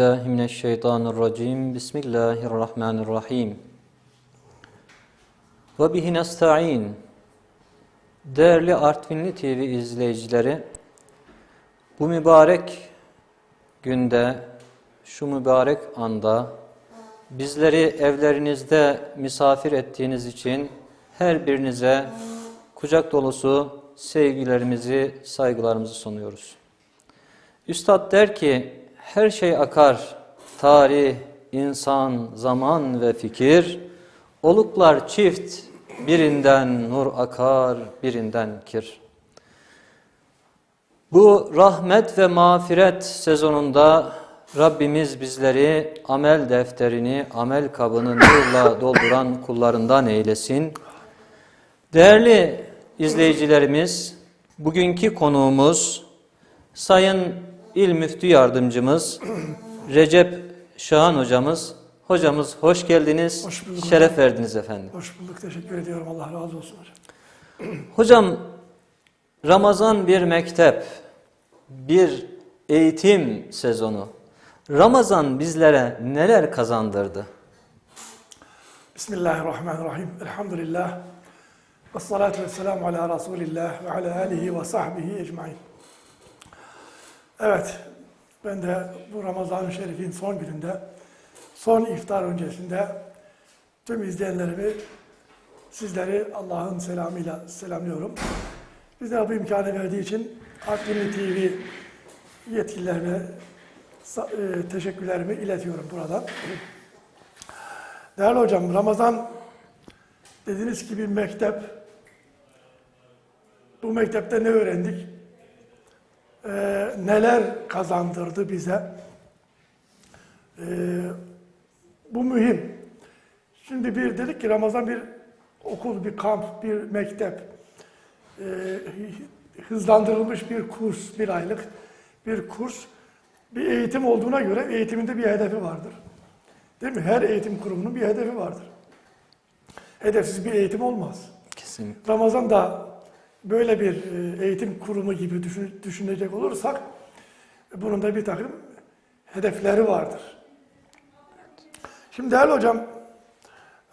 billahi mineşşeytanirracim. Bismillahirrahmanirrahim. Ve bihi nesta'in. Değerli Artvinli TV izleyicileri, bu mübarek günde, şu mübarek anda bizleri evlerinizde misafir ettiğiniz için her birinize kucak dolusu sevgilerimizi, saygılarımızı sunuyoruz. Üstad der ki, her şey akar, tarih, insan, zaman ve fikir, oluklar çift, birinden nur akar, birinden kir. Bu rahmet ve mağfiret sezonunda Rabbimiz bizleri amel defterini, amel kabını nurla dolduran kullarından eylesin. Değerli izleyicilerimiz, bugünkü konuğumuz Sayın İl Müftü Yardımcımız Recep Şahan Hocamız. Hocamız hoş geldiniz, Hoş bulduk şeref verdiniz efendim. Hoş bulduk. Teşekkür ediyorum. Allah razı olsun hocam. Hocam Ramazan bir mektep, bir eğitim sezonu. Ramazan bizlere neler kazandırdı? Bismillahirrahmanirrahim. Elhamdülillah. Ve salatu ve selamu ala Resulillah ve ala alihi ve sahbihi ecmain. Evet, ben de bu Ramazan-ı Şerif'in son gününde, son iftar öncesinde tüm izleyenlerimi, sizleri Allah'ın selamıyla selamlıyorum. Bize bu imkanı verdiği için Akdeniz TV yetkililerine e, teşekkürlerimi iletiyorum buradan. Değerli hocam, Ramazan dediğiniz gibi mektep. Bu mektepte ne öğrendik? Ee, neler kazandırdı bize? Ee, bu mühim. Şimdi bir dedik ki Ramazan bir okul, bir kamp, bir mektep. Ee, hızlandırılmış bir kurs, bir aylık bir kurs. Bir eğitim olduğuna göre eğitiminde bir hedefi vardır. Değil mi? Her eğitim kurumunun bir hedefi vardır. Hedefsiz bir eğitim olmaz. Kesinlikle. Ramazan da böyle bir e, eğitim kurumu gibi düşün- düşünecek olursak bunun da bir takım hedefleri vardır. Şimdi değerli hocam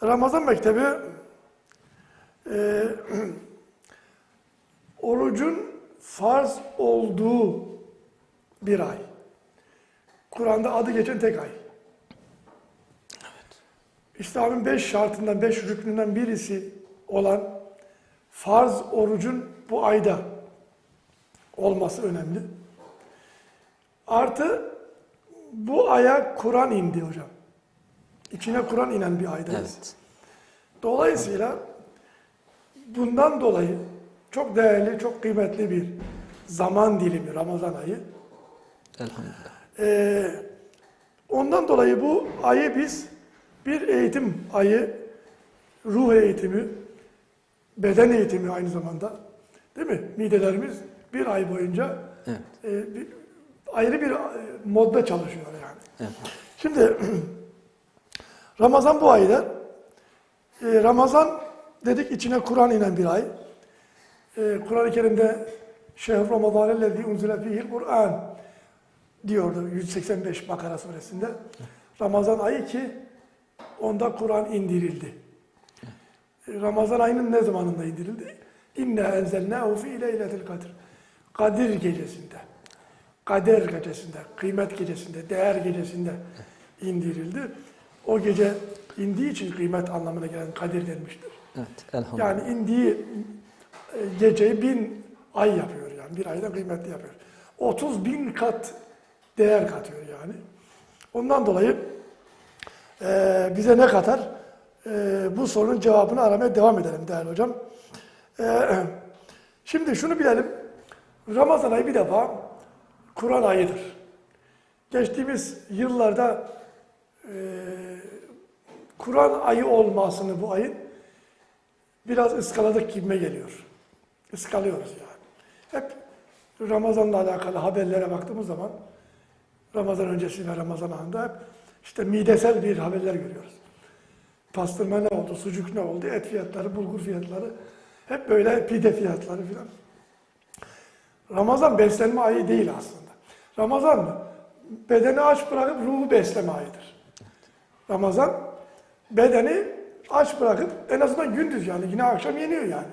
Ramazan Mektebi e, orucun farz olduğu bir ay. Kur'an'da adı geçen tek ay. İslam'ın beş şartından, beş rüknünden birisi olan farz orucun bu ayda olması önemli. Artı bu aya Kur'an indi hocam. İçine Kur'an inen bir aydayız. Evet. Dolayısıyla bundan dolayı çok değerli, çok kıymetli bir zaman dilimi Ramazan ayı. Elhamdülillah. Ee, ondan dolayı bu ayı biz bir eğitim ayı, ruh eğitimi, beden eğitimi aynı zamanda. Değil mi? Midelerimiz bir ay boyunca Evet. e, bir, ayrı bir e, modda çalışıyor yani. Evet. Şimdi Ramazan bu ayda. E, Ramazan dedik içine Kur'an inen bir ay. E, Kur'an-ı Kerim'de Şehr Ramazan ellezî unzile fîhil Kur'an diyordu 185 Bakara suresinde. Ramazan ayı ki onda Kur'an indirildi. Ramazan ayının ne zamanında indirildi? İnne enzelnâhu fî leyletil kadir. Kadir gecesinde. Kader gecesinde, kıymet gecesinde, değer gecesinde indirildi. O gece indiği için kıymet anlamına gelen kadir denmiştir. Evet. Elhamdülillah. Yani indiği e, geceyi bin ay yapıyor yani. Bir ayda kıymetli yapıyor. 30 bin kat değer katıyor yani. Ondan dolayı e, bize ne kadar bu sorunun cevabını aramaya devam edelim değerli hocam. E, şimdi şunu bilelim. Ramazan ayı bir defa Kur'an ayıdır. Geçtiğimiz yıllarda e, Kur'an ayı olmasını bu ayın biraz ıskaladık gibime geliyor. Iskalıyoruz yani. Hep Ramazan'la alakalı haberlere baktığımız zaman Ramazan öncesi ve Ramazan anında hep işte midesel bir haberler görüyoruz. Pastırma ne oldu, sucuk ne oldu, et fiyatları, bulgur fiyatları, hep böyle pide fiyatları filan. Ramazan beslenme ayı değil aslında. Ramazan bedeni aç bırakıp ruhu besleme ayıdır. Ramazan bedeni aç bırakıp en azından gündüz yani yine akşam yeniyor yani.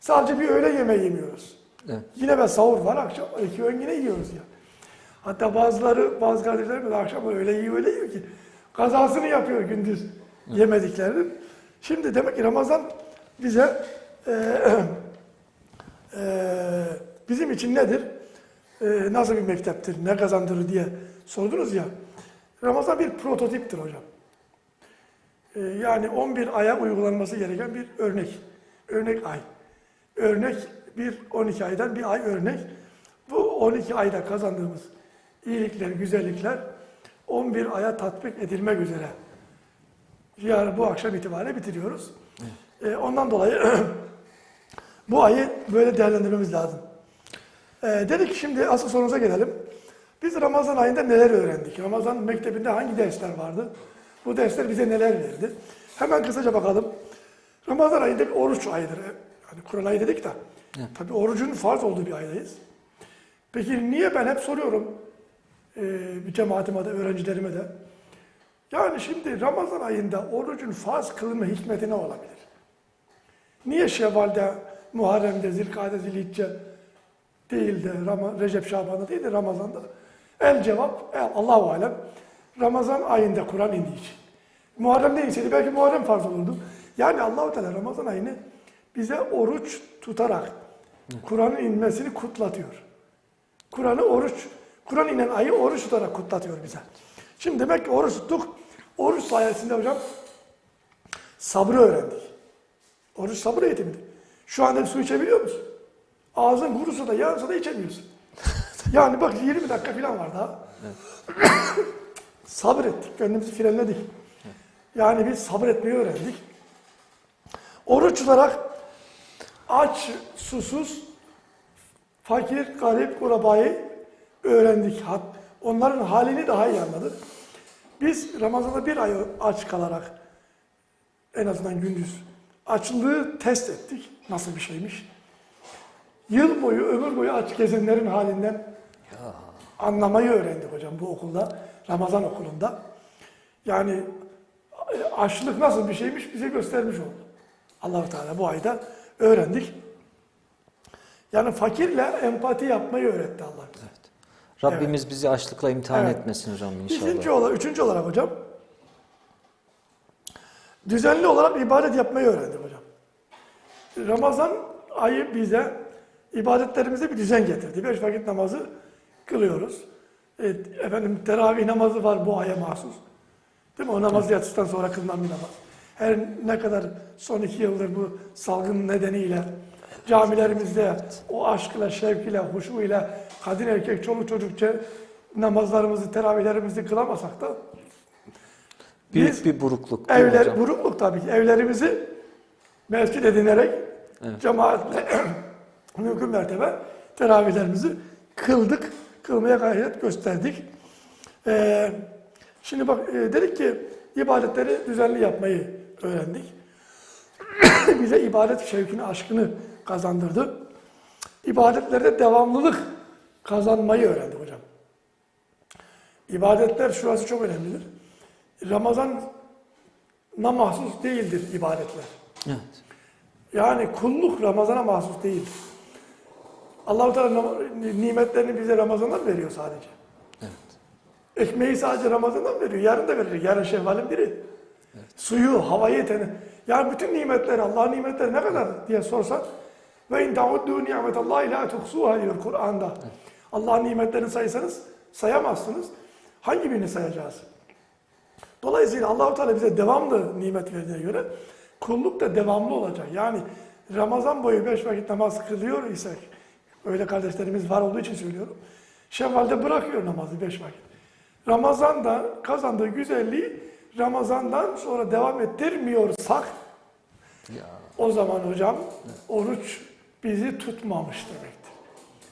Sadece bir öğle yemeği yemiyoruz. Evet. Yine ben sahur var akşam iki öğün yine yiyoruz ya. Hatta bazıları bazı kardeşlerimiz akşam öyle yiyor öyle yiyor ki kazasını yapıyor gündüz yemediklerinin. Şimdi demek ki Ramazan bize e, e, bizim için nedir? E, nasıl bir mekteptir, ne kazandırır diye sordunuz ya. Ramazan bir prototiptir hocam. E, yani 11 aya uygulanması gereken bir örnek. Örnek ay. Örnek bir 12 aydan bir ay örnek. Bu 12 ayda kazandığımız iyilikler, güzellikler 11 aya tatbik edilmek üzere. Yarın bu akşam itibariyle bitiriyoruz. E, ondan dolayı bu ayı böyle değerlendirmemiz lazım. E, dedik şimdi asıl sorumuza gelelim. Biz Ramazan ayında neler öğrendik? Ramazan mektebinde hangi dersler vardı? Bu dersler bize neler verdi? Hemen kısaca bakalım. Ramazan ayında bir oruç ayıdır. Hani Kur'an ayı dedik de. Tabii orucun farz olduğu bir aydayız. Peki niye ben hep soruyorum e, cemaatime de, öğrencilerime de. Yani şimdi Ramazan ayında orucun farz kılınma hikmeti ne olabilir? Niye Şevval'de, Muharrem'de, Zilkade, Zilhicce değil de Rama, Recep Şaban'da değil de Ramazan'da? El cevap, el, Allahu Alem, Ramazan ayında Kur'an indiği için. Muharrem'de inseydi belki Muharrem farz olurdu. Yani Allahu Teala Ramazan ayını bize oruç tutarak Kur'an'ın inmesini kutlatıyor. Kur'an'ı oruç, Kur'an inen ayı oruç tutarak kutlatıyor bize. Şimdi demek ki oruç tuttuk. Oruç sayesinde hocam sabrı öğrendik. Oruç sabır eğitimidir. Şu anda su içebiliyor musun? Ağzın kurusa da yansa da içemiyorsun. yani bak 20 dakika falan var daha. Sabrettik, gönlümüzü frenledik. Yani biz sabretmeyi öğrendik. Oruç tutarak aç, susuz, fakir, garip, kurabayı öğrendik. Onların halini daha iyi anladık. Biz Ramazan'da bir ay aç kalarak en azından gündüz açlığı test ettik. Nasıl bir şeymiş. Yıl boyu, ömür boyu aç gezenlerin halinden anlamayı öğrendik hocam bu okulda. Ramazan okulunda. Yani e, açlık nasıl bir şeymiş bize göstermiş oldu. allah Teala bu ayda öğrendik. Yani fakirle empati yapmayı öğretti Allah bize. Rabbimiz bizi açlıkla imtihan Evet. etmesin hocam inşallah. İkinci olarak, üçüncü olarak hocam, düzenli olarak ibadet yapmayı öğrendim hocam. Ramazan ayı bize ibadetlerimize bir düzen getirdi. Beş vakit namazı kılıyoruz. Evet, efendim teravih namazı var bu aya mahsus. Değil mi? O namaz yatıştan sonra kılınan bir namaz. Her ne kadar son iki yıldır bu salgın nedeniyle camilerimizde o aşkla, şevkiyle, huşuyla kadın erkek, çoluk çocukça namazlarımızı, teravihlerimizi kılamasak da Büyük biz bir burukluk evler, hocam? burukluk tabii ki evlerimizi mescid edinerek Evet. cemaatle mümkün mertebe teravihlerimizi kıldık, kılmaya gayret gösterdik. Ee, şimdi bak e, dedik ki ibadetleri düzenli yapmayı öğrendik. Bize ibadet şevkini, aşkını kazandırdı. İbadetlerde devamlılık kazanmayı öğrendik hocam. İbadetler şurası çok önemlidir. Ramazan'a mahsus değildir ibadetler. Evet. Yani kulluk Ramazan'a mahsus değildir. Allah-u Teala nimetlerini bize Ramazan'dan veriyor sadece. Evet. Ekmeği sadece Ramazan'dan veriyor. Yarın da verecek. Yarın Şevval'in biri. Suyu, havayı, teni. Yani bütün nimetleri, Allah'ın nimetleri ne kadar diye sorsan ve in ta'uddu ni'metallahi la tuhsuha diyor Kur'an'da. Allah'ın nimetlerini saysanız sayamazsınız. Hangi birini sayacağız? Dolayısıyla Allahu Teala bize devamlı nimet verdiğine göre kulluk da devamlı olacak. Yani Ramazan boyu beş vakit namaz kılıyor isek, öyle kardeşlerimiz var olduğu için söylüyorum. Şevval'de bırakıyor namazı beş vakit. Ramazan'da kazandığı güzelliği Ramazan'dan sonra devam ettirmiyorsak Ya. o zaman hocam oruç bizi tutmamış demektir.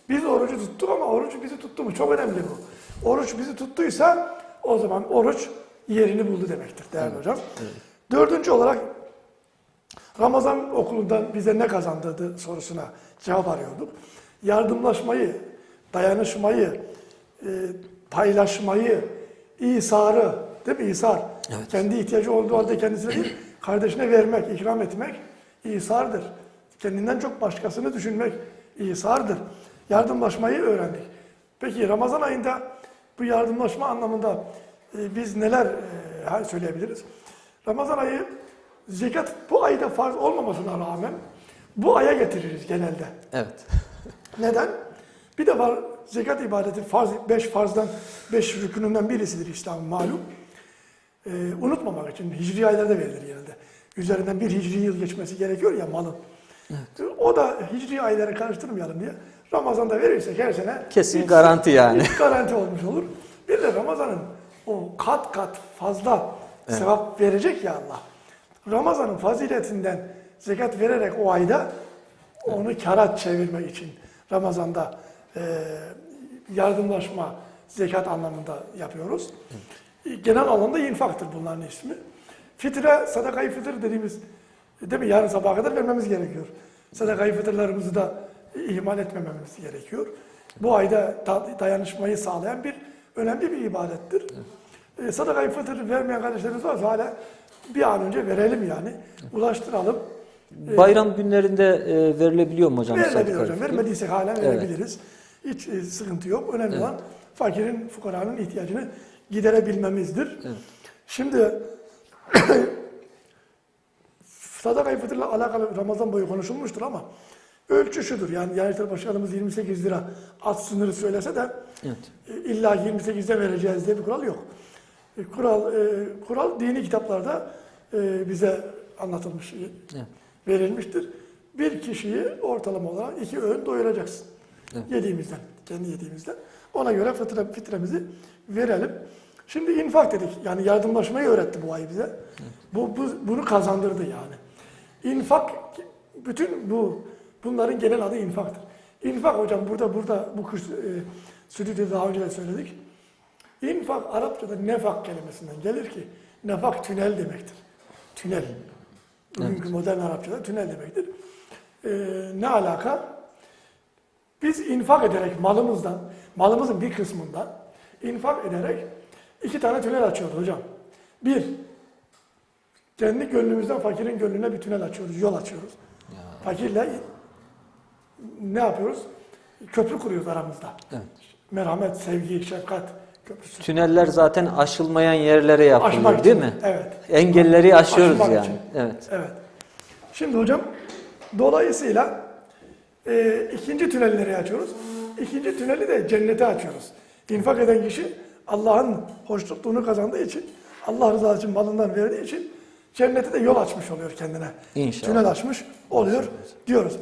Biz orucu tuttuk ama oruç bizi tuttu mu? Çok önemli bu. Oruç bizi tuttuysa o zaman oruç yerini buldu demektir değerli hocam. Dördüncü olarak Ramazan okulundan bize ne kazandırdı sorusuna cevap arıyorduk. Yardımlaşmayı, dayanışmayı, e, paylaşmayı, İsar'ı, değil mi İsar? Evet. Kendi ihtiyacı olduğu halde kendisine değil, kardeşine vermek, ikram etmek İsar'dır. Kendinden çok başkasını düşünmek İsar'dır. Yardımlaşmayı öğrendik. Peki Ramazan ayında bu yardımlaşma anlamında e, biz neler e, söyleyebiliriz? Ramazan ayı zekat bu ayda farz olmamasına rağmen bu aya getiririz genelde. Evet. Neden? Bir de var zekat ibadeti farz, beş farzdan, beş rükününden birisidir İslam'ın malum. Ee, unutmamak için hicri aylarda verilir genelde. Üzerinden bir hicri yıl geçmesi gerekiyor ya malın. O da hicri ayları karıştırmayalım diye Ramazan'da verirsek her sene Kesin hiç- garanti yani. hiç garanti olmuş olur. Bir de Ramazan'ın o kat kat fazla sevap verecek ya Allah. Ramazan'ın faziletinden zekat vererek o ayda onu kara çevirmek için Ramazan'da e, yardımlaşma zekat anlamında yapıyoruz. Genel anlamda infaktır bunların ismi. Fitre, sadakayı fıtır dediğimiz değil mi? Yarın sabaha kadar vermemiz gerekiyor. Sadakayı fıtırlarımızı da ihmal etmememiz gerekiyor. Bu ayda da- dayanışmayı sağlayan bir önemli bir ibadettir. E, sadakayı fıtır vermeyen kardeşlerimiz varsa hala bir an önce verelim yani. Ulaştıralım. Bayram günlerinde e, verilebiliyor mu hocam? Verilebilir hocam. Vermediysek hala Evet. verebiliriz. Hiç e, sıkıntı yok. Önemli olan fakirin, fukaranın ihtiyacını giderebilmemizdir. Evet. Şimdi sadaka-i fıtırla alakalı Ramazan boyu konuşulmuştur ama ölçü şudur. Yani Yargıtay Başkanımız 28 lira at sınırı söylese de Evet. e, illa 28'de vereceğiz diye bir kural yok. E, Kural e, kural dini kitaplarda e, bize anlatılmış, e, Evet. verilmiştir. Bir kişiyi ortalama olarak iki öğün doyuracaksın. Evet. Yediğimizden, kendi yediğimizden. Ona göre fıtre, fitremizi verelim. Şimdi infak dedik. Yani yardımlaşmayı öğretti bu ay bize. Bu, bu bunu kazandırdı yani. İnfak bütün bu bunların genel adı infaktır. İnfak hocam burada burada bu kurs e, stüdyoda daha önce de söyledik. İnfak Arapçada nefak kelimesinden gelir ki nefak tünel demektir. Tünel. Bugünkü modern Arapçada tünel demektir. Ee, ne alaka? Biz infak ederek malımızdan, malımızın bir kısmından infak ederek iki tane tünel açıyoruz hocam. Bir, kendi gönlümüzden fakirin gönlüne bir tünel açıyoruz, yol açıyoruz. Fakirle ne yapıyoruz? Köprü kuruyoruz aramızda. Evet. Merhamet, sevgi, şefkat köprüsü. Tüneller zaten aşılmayan yerlere yapılıyor Aşmak değil için, mi? evet. Engelleri aşıyoruz Aşmak yani. için. Evet. Evet. Şimdi hocam dolayısıyla e, ikinci tünelleri açıyoruz. İkinci tüneli de cennete açıyoruz. İnfak eden kişi Allah'ın hoşnutluğunu kazandığı için, Allah rızası için malından verdiği için cennete de yol açmış oluyor kendine. İnşallah. Tünel açmış oluyor diyoruz.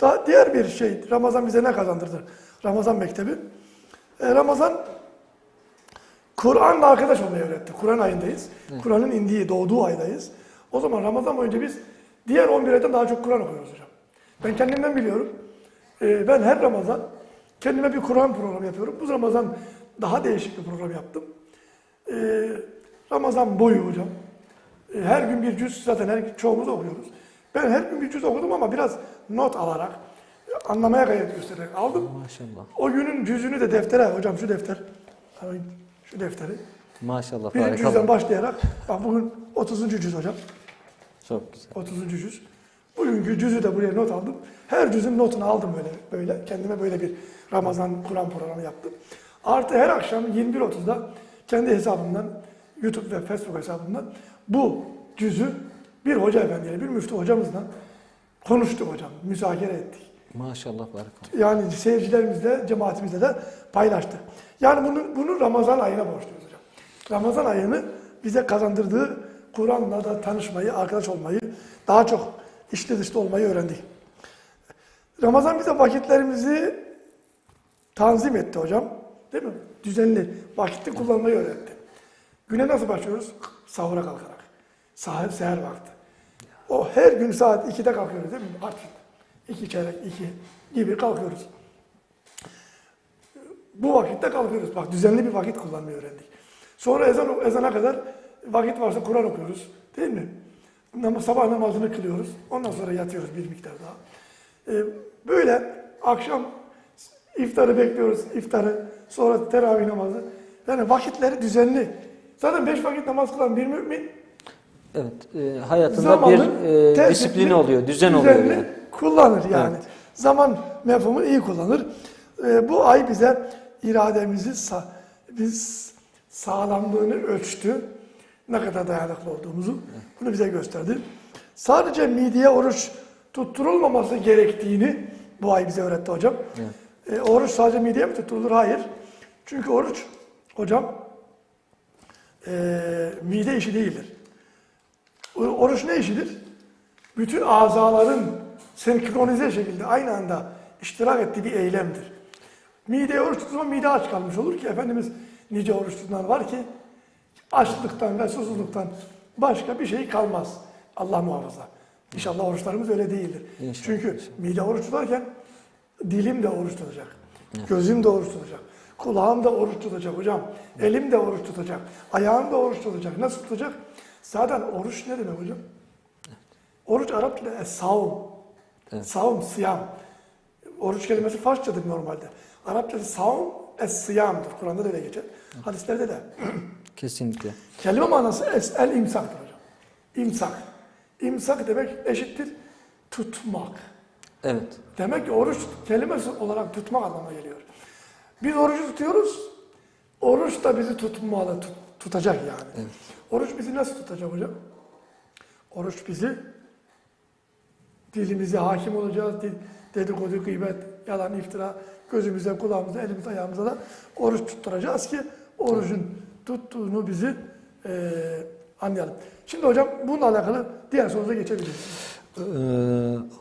Daha diğer bir şey Ramazan bize ne kazandırdı? Ramazan mektebi. E, Ramazan Kur'an'la arkadaş olmayı öğretti. Kur'an ayındayız. Kur'an'ın indiği, doğduğu aydayız. O zaman Ramazan boyunca biz diğer 11 aydan daha çok Kur'an okuyoruz hocam. Ben kendimden biliyorum. Ee, ben her Ramazan kendime bir Kur'an programı yapıyorum. Bu Ramazan daha değişik bir program yaptım. Ee, Ramazan boyu hocam. Her gün bir cüz zaten her çoğumuz okuyoruz. Ben her gün bir cüz okudum ama biraz not alarak, anlamaya gayret göstererek aldım. Maşallah. O günün cüzünü de deftere, hocam şu defter, şu defteri. Maşallah. Birinci cüzden başlayarak, bak bugün 30. cüz hocam, Çok güzel. 30. cüz. Bugünkü cüzü de buraya not aldım. Her cüzün notunu aldım böyle, böyle. Kendime böyle bir Ramazan Kur'an programı yaptım. Artı her akşam 21.30'da kendi hesabımdan, YouTube ve Facebook hesabımdan bu cüzü bir hoca efendiyle, bir müftü hocamızla konuştuk hocam, müzakere ettik. Maşallah barakallah. Yani seyircilerimizle, cemaatimizle de paylaştı. Yani bunu, bunu Ramazan ayına borçluyuz hocam. Ramazan ayını bize kazandırdığı Kur'an'la da tanışmayı, arkadaş olmayı, daha çok içli dışlı olmayı öğrendik. Ramazan bize vakitlerimizi tanzim etti hocam. Değil mi? Düzenli, vakitli kullanmayı öğretti. Güne nasıl başlıyoruz? Sahura kalkarak. Seher, seher vakti. O her gün saat 2'de kalkıyoruz değil mi? Artık. 2 çeyrek, 2 gibi kalkıyoruz. Bu vakitte kalkıyoruz. Bak düzenli bir vakit kullanmayı öğrendik. Sonra ezan ezana kadar vakit varsa Kur'an okuyoruz. Değil mi? Nam- Sabah namazını kılıyoruz. Ondan sonra yatıyoruz bir miktar daha. Ee, böyle akşam iftarı bekliyoruz. iftarı sonra teravih namazı. Yani vakitleri düzenli. Zaten beş vakit namaz kılan bir mümin Evet, e, hayatında zamanı bir e, tertipli, disiplin oluyor, düzen oluyor yani. kullanır yani. Evet. Zaman mefhumunu iyi kullanır. Ee, bu ay bize irademizi sa- biz sağlamlığını ölçtü. Ne kadar dayanıklı olduğumuzu bunu bize gösterdi. Sadece mideye oruç tutturulmaması gerektiğini bu ay bize öğretti hocam. Ee, oruç sadece mideye mi tutturulur? Hayır. Çünkü oruç hocam ee, mide işi değildir. Oruç ne işidir? Bütün azaların senkronize şekilde aynı anda iştirak ettiği bir eylemdir. Mideye oruç tutma mide aç kalmış olur ki Efendimiz nice oruç tutanlar var ki açlıktan ve susuzluktan başka bir şey kalmaz. Allah muhafaza. İnşallah oruçlarımız öyle değildir. İnşallah, Çünkü mide oruç tutarken dilim de oruç tutacak. Gözüm de oruç tutacak. Kulağım da oruç tutacak hocam. Elim de oruç tutacak. Ayağım da oruç tutacak. Nasıl tutacak? Zaten oruç ne demek hocam? Oruç Arapçada es-savm. Evet. Savm, siyam. Oruç kelimesi Farsçadır normalde. Arapçada savm, es-siyamdır. Kur'an'da da öyle geçer. Hadislerde de. Kesinlikle. Kelime manası es, el imsaktır hocam. İmsak. İmsak demek eşittir tutmak. Evet. Demek ki oruç kelimesi olarak tutmak anlamına geliyor. Biz orucu tutuyoruz. Oruç da bizi tutmalı, tut- tutacak yani. Evet. Oruç bizi nasıl tutacak hocam? Oruç bizi dilimize hakim olacağız. Dil, dedikodu, gıybet, yalan, iftira gözümüze, kulağımıza, elimize, ayağımıza da oruç tutturacağız ki orucun tuttuğunu bizi eee, anlayalım. Şimdi hocam bununla alakalı diğer sorunuza geçebiliriz. Ee,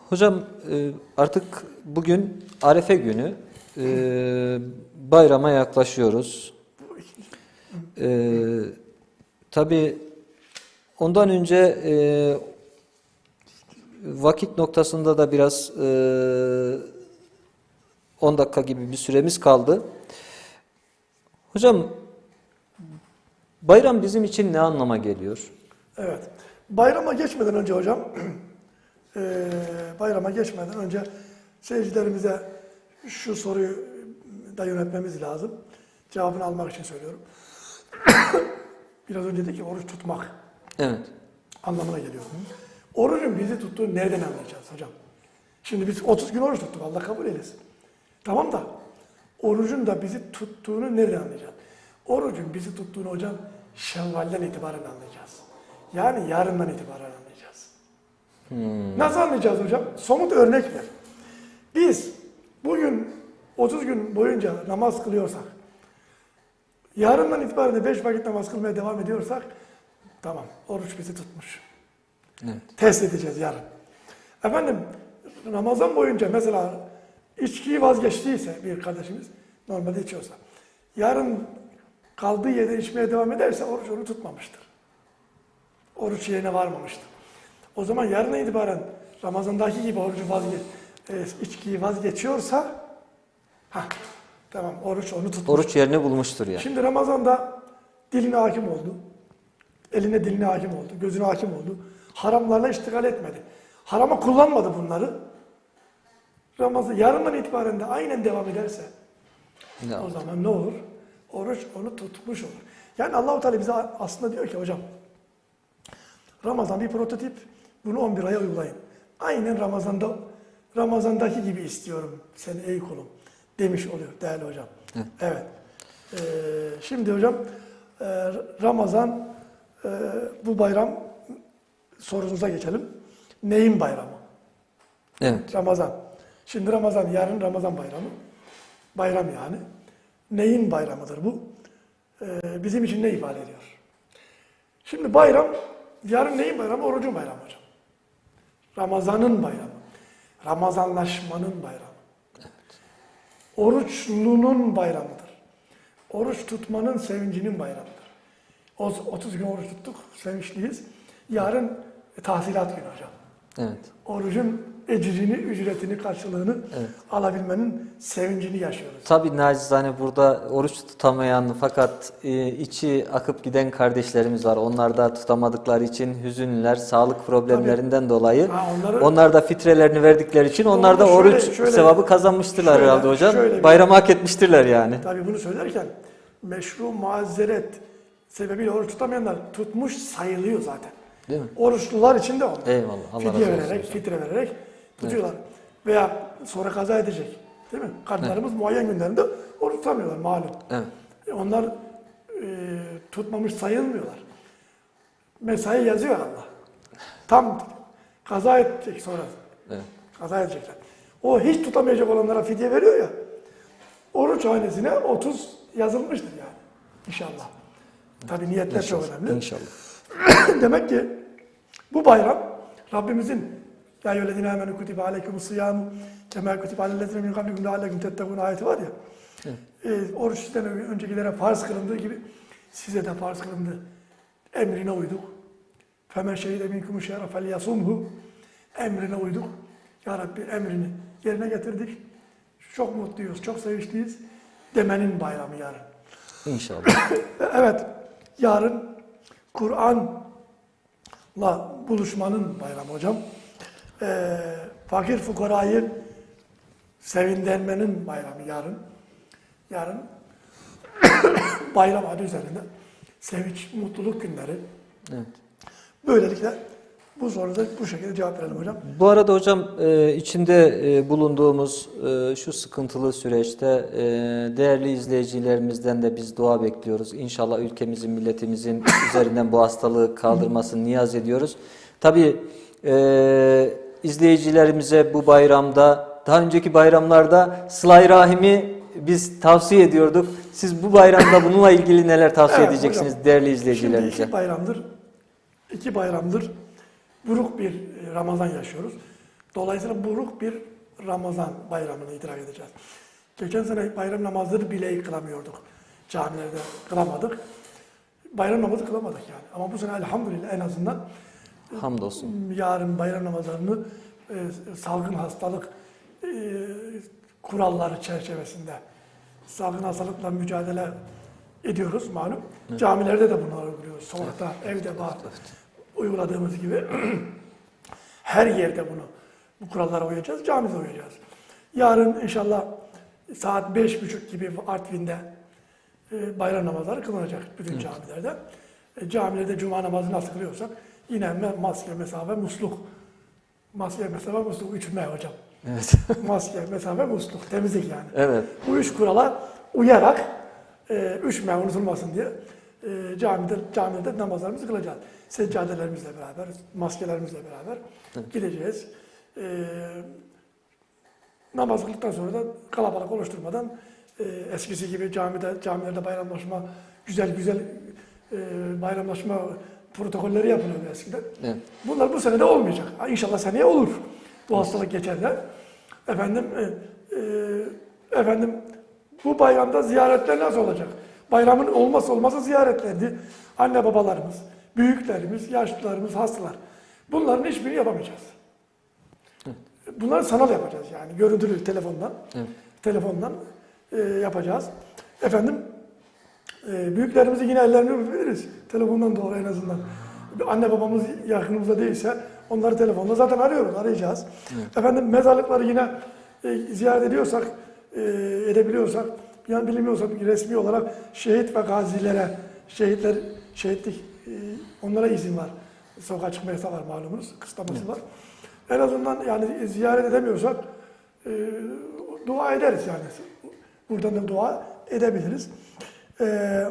hocam e, artık bugün Arefe günü e, bayrama yaklaşıyoruz. Ee, Tabi ondan önce e, vakit noktasında da biraz e, 10 dakika gibi bir süremiz kaldı. Hocam bayram bizim için ne anlama geliyor? Evet. Bayrama geçmeden önce hocam, eee, bayrama geçmeden önce seyircilerimize şu soruyu da yönetmemiz lazım. Cevabını almak için söylüyorum. Biraz önce dedi ki oruç tutmak Evet. anlamına geliyor. Orucun bizi tuttuğunu nereden anlayacağız hocam? Şimdi biz 30 gün oruç tuttuk. Allah kabul eylesin. Tamam da orucun da bizi tuttuğunu nereden anlayacağız? Orucun bizi tuttuğunu hocam Şevval'den itibaren anlayacağız. Yani yarından itibaren anlayacağız. Nasıl anlayacağız hocam? Somut örnek ver. Biz bugün 30 gün boyunca namaz kılıyorsak, yarından itibaren de 5 vakit namaz kılmaya devam ediyorsak, tamam oruç bizi tutmuş. Evet. Test edeceğiz yarın. Efendim Ramazan boyunca mesela içkiyi vazgeçtiyse bir kardeşimiz normalde içiyorsa yarın kaldığı yerde içmeye devam ederse oruç onu tutmamıştır. Oruç yerine varmamıştır. O zaman yarına itibaren Ramazan'daki gibi orucu vazge e, içkiyi vazgeçiyorsa ha tamam oruç onu tutmuş. Oruç yerini bulmuştur yani. Şimdi Ramazan'da diline hakim oldu. Eline diline hakim oldu. Gözüne hakim oldu. Haramlarla iştigal etmedi. Harama kullanmadı bunları. Ramazan yarından itibaren de aynen devam ederse Ya. o zaman ne olur? Oruç onu tutmuş olur. Yani Allahu Teala bize aslında diyor ki hocam Ramazan bir prototip. Bunu 11 aya uygulayın. Aynen Ramazan'da Ramazan'daki gibi istiyorum seni ey kulum demiş oluyor değerli hocam. Evet. Evet. Ee, şimdi hocam e, Ramazan e, bu bayram sorunuza geçelim. Neyin bayramı? Evet. Ramazan. Şimdi Ramazan, yarın Ramazan bayramı. Bayram yani. Neyin bayramıdır bu? Ee, bizim için ne ifade ediyor? Şimdi bayram, yarın neyin bayramı? Orucun bayramı hocam. Ramazanın bayramı. Ramazanlaşmanın bayramı. Oruçlunun bayramıdır. Oruç tutmanın sevincinin bayramıdır. O- 30 gün oruç tuttuk, sevinçliyiz. Yarın tahsilat günü hocam Evet. orucun ecrini, ücretini, karşılığını Evet. alabilmenin sevincini yaşıyoruz. Tabii nacizane burada oruç tutamayan fakat e, içi akıp giden kardeşlerimiz var. Onlar da tutamadıkları için hüzünler, sağlık problemlerinden dolayı. Ha, onları- onlar da fitrelerini verdikleri için onlar da şöyle- oruç şöyle- sevabı kazanmıştırlar şöyle- herhalde hocam. şöyle Bayramı hak etmiştirler yani. Tabii bunu söylerken meşru mazeret sebebiyle oruç tutamayanlar tutmuş sayılıyor zaten. Değil mi? Oruçlular için de onlar. Eyvallah. Allah Fidye razı olsun vererek, hocam. fitre vererek tutuyorlar. Veya sonra kaza edecek. Değil mi? Kadınlarımız muayyen günlerinde oruç tutamıyorlar malum. Evet. E, Onlar e, tutmamış sayılmıyorlar. Mesai yazıyor Allah. Tam kaza edecek sonra. Evet. Kaza edecekler. O hiç tutamayacak olanlara fidye veriyor ya. Oruç hanesine 30 yazılmıştır yani. İnşallah. Tabi niyetler çok önemli. İnşallah. Demek ki bu bayram Rabbimizin ya eyyühellezine amenu kutibe aleykumus siyamu kema kutibe alellezine min kablikum leallekum tettekun ayeti var ya. E, oruç sizden öncekilere farz kılındığı gibi size de farz kılındı. Emrine uyduk. Femen şehide minkumu şehre felyasumhu. Emrine uyduk. Ya Rabbi emrini yerine getirdik. Çok mutluyuz, çok sevinçliyiz. Demenin bayramı yarın. İnşallah. Evet, yarın Kur'an'la buluşmanın bayramı hocam. Ee, fakir fukarayı sevindirmenin bayramı yarın. Yarın bayram adı üzerinde sevinç, mutluluk günleri. Evet. Böylelikle bu soruda bu şekilde cevap verelim hocam. Bu arada hocam e, içinde e, bulunduğumuz e, şu sıkıntılı süreçte e, değerli izleyicilerimizden de biz dua bekliyoruz. İnşallah ülkemizin, milletimizin üzerinden bu hastalığı kaldırmasını niyaz ediyoruz. Tabii e, izleyicilerimize bu bayramda, daha önceki bayramlarda sıla rahimi biz tavsiye ediyorduk. Siz bu bayramda bununla ilgili neler tavsiye Evet, edeceksiniz hocam. değerli Şimdi izleyicilerimize? iki bayramdır, iki bayramdır buruk bir e, Ramazan yaşıyoruz. Dolayısıyla buruk bir Ramazan bayramını idrak edeceğiz. Geçen sene bayram namazları bile kılamıyorduk. Camilerde kılamadık. Bayram namazı kılamadık yani. Ama bu sene elhamdülillah en azından Hamdolsun. yarın bayram namazlarını e, salgın hastalık e, kuralları çerçevesinde salgın hastalıkla mücadele ediyoruz malum. Camilerde de bunları uyguluyoruz. Sokakta, evde, bar uyguladığımız gibi her yerde bunu bu kurallara uyacağız. Camide uyacağız. Yarın inşallah saat beş buçuk gibi Artvin'de e, bayram namazları kılınacak bütün camilerde. E, camilerde cuma namazı nasıl kılıyorsak me- maske, mesafe, musluk. Maske, mesafe, musluk. Üç M hocam. Evet. Maske, mesafe, musluk. Temizlik yani. evet. Bu üç kurala uyarak e, üç M unutulmasın diye e, camide, camide namazlarımızı kılacağız. Seccadelerimizle beraber, maskelerimizle beraber gideceğiz. E, namaz kıldıktan sonra da kalabalık oluşturmadan e, eskisi gibi camide, camilerde bayramlaşma, güzel güzel e, bayramlaşma protokolleri yapılıyordu eskiden. Evet. Bunlar bu sene de olmayacak. İnşallah seneye olur. Bu hastalık geçer de. Efendim, e, e, efendim bu bayramda ziyaretler nasıl olacak? Bayramın olmazsa olmazsa ziyaretlerdi. Anne babalarımız, büyüklerimiz, yaşlılarımız, hastalar. Bunların hiçbirini yapamayacağız. Bunları sanal yapacağız yani. Görüntülü telefondan. Evet. Telefondan e, yapacağız. Efendim e, büyüklerimizi yine ellerini öpebiliriz. Telefondan doğru en azından. Anne babamız yakınımızda değilse onları telefonla zaten arıyoruz, arayacağız. Efendim mezarlıkları yine e, ziyaret ediyorsak, e, edebiliyorsak, yani bilmiyorsak resmi olarak şehit ve gazilere, şehitler, şehitlik, e, onlara izin var. Sokağa çıkma yasağı var malumunuz, kısıtlaması var. En azından yani ziyaret edemiyorsak e, dua ederiz yani. Buradan da dua edebiliriz. E,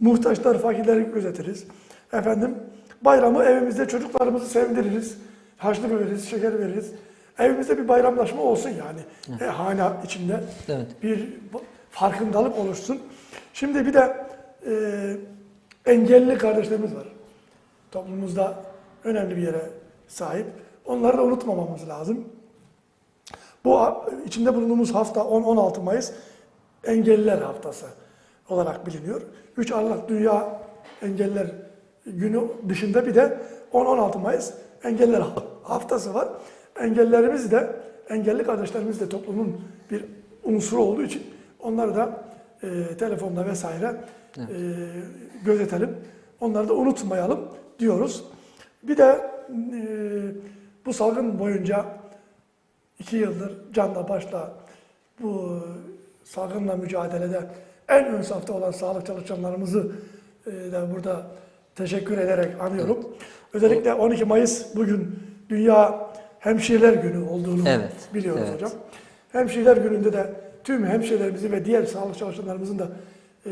muhtaçlar, fakirleri gözetiriz. Efendim bayramı evimizde çocuklarımızı sevindiririz. Harçlık veririz, şeker veririz. Evimizde bir bayramlaşma olsun yani. E, hane içinde Evet. bir farkındalık oluşsun. Şimdi bir de e, engelli kardeşlerimiz var. Toplumumuzda önemli bir yere sahip. Onları da unutmamamız lazım. Bu içinde bulunduğumuz hafta 10-16 Mayıs Engelliler Haftası olarak biliniyor. 3 Aralık Dünya Engelliler Günü dışında bir de 10-16 Mayıs Engelliler Haftası var. Engellilerimiz de, engelli kardeşlerimiz de toplumun bir unsuru olduğu için onları da e, telefonda vesaire e, gözetelim. Onları da unutmayalım diyoruz. Bir de e, bu salgın boyunca iki yıldır canla başla bu salgınla mücadelede en ön safta olan sağlık çalışanlarımızı e, da burada teşekkür ederek anıyorum. Özellikle 12 Mayıs bugün Dünya Hemşireler Günü olduğunu Evet, biliyoruz evet. hocam. Hemşireler Günü'nde de tüm hemşirelerimizi ve diğer sağlık çalışanlarımızın da e,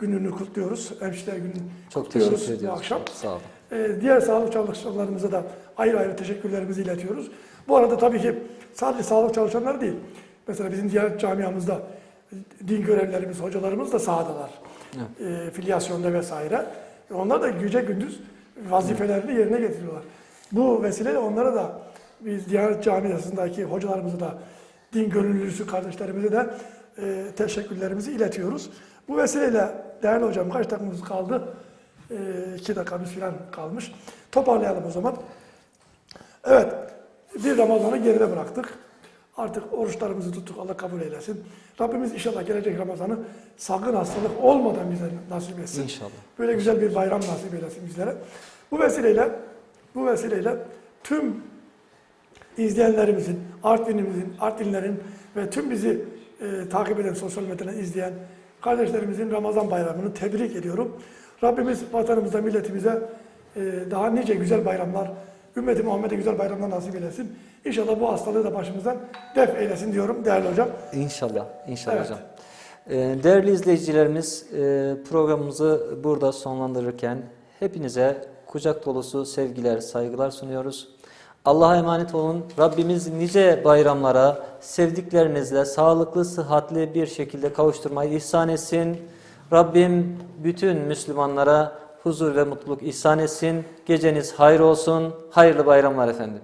gününü kutluyoruz. Hemşireler Günü'nü Çok kutluyoruz teşekkür bu akşam. Sağ olun. Ee, diğer sağlık çalışanlarımıza da ayrı ayrı teşekkürlerimizi iletiyoruz. Bu arada tabii ki sadece sağlık çalışanları değil. Mesela bizim diğer camiamızda din görevlilerimiz, hocalarımız da sahadalar. Ee, filyasyonda vesaire. E Onlar da gece gündüz vazifelerini yerine getiriyorlar. Bu vesileyle onlara da biz Diyanet Camiası'ndaki hocalarımıza da din gönüllüsü kardeşlerimize de e, teşekkürlerimizi iletiyoruz. Bu vesileyle değerli hocam kaç dakikamız kaldı? E, iki dakikamız falan kalmış. Toparlayalım o zaman. Evet, bir Ramazan'ı geride bıraktık. Artık oruçlarımızı tuttuk, Allah kabul eylesin. Rabbimiz inşallah gelecek Ramazan'ı salgın hastalık olmadan bize nasip etsin. İnşallah. Böyle güzel bir bayram nasip eylesin bizlere. Bu vesileyle, bu vesileyle tüm izleyenlerimizin, Artvin'imizin, Artvinlerin ve tüm bizi e, takip eden sosyal medyadan izleyen kardeşlerimizin Ramazan bayramını tebrik ediyorum. Rabbimiz vatanımıza, milletimize e, daha nice güzel bayramlar, ümmeti Muhammed'e güzel bayramlar nasip eylesin. İnşallah bu hastalığı da başımızdan def eylesin diyorum değerli hocam. İnşallah, inşallah Evet. hocam. Ee, Değerli izleyicilerimiz, e, programımızı burada sonlandırırken hepinize kucak dolusu sevgiler, saygılar sunuyoruz. Allah'a emanet olun. Rabbimiz nice bayramlara sevdiklerinizle sağlıklı, sıhhatli bir şekilde kavuşturmayı ihsan etsin. Rabbim bütün Müslümanlara huzur ve mutluluk ihsan etsin. Geceniz hayır olsun. Hayırlı bayramlar efendim.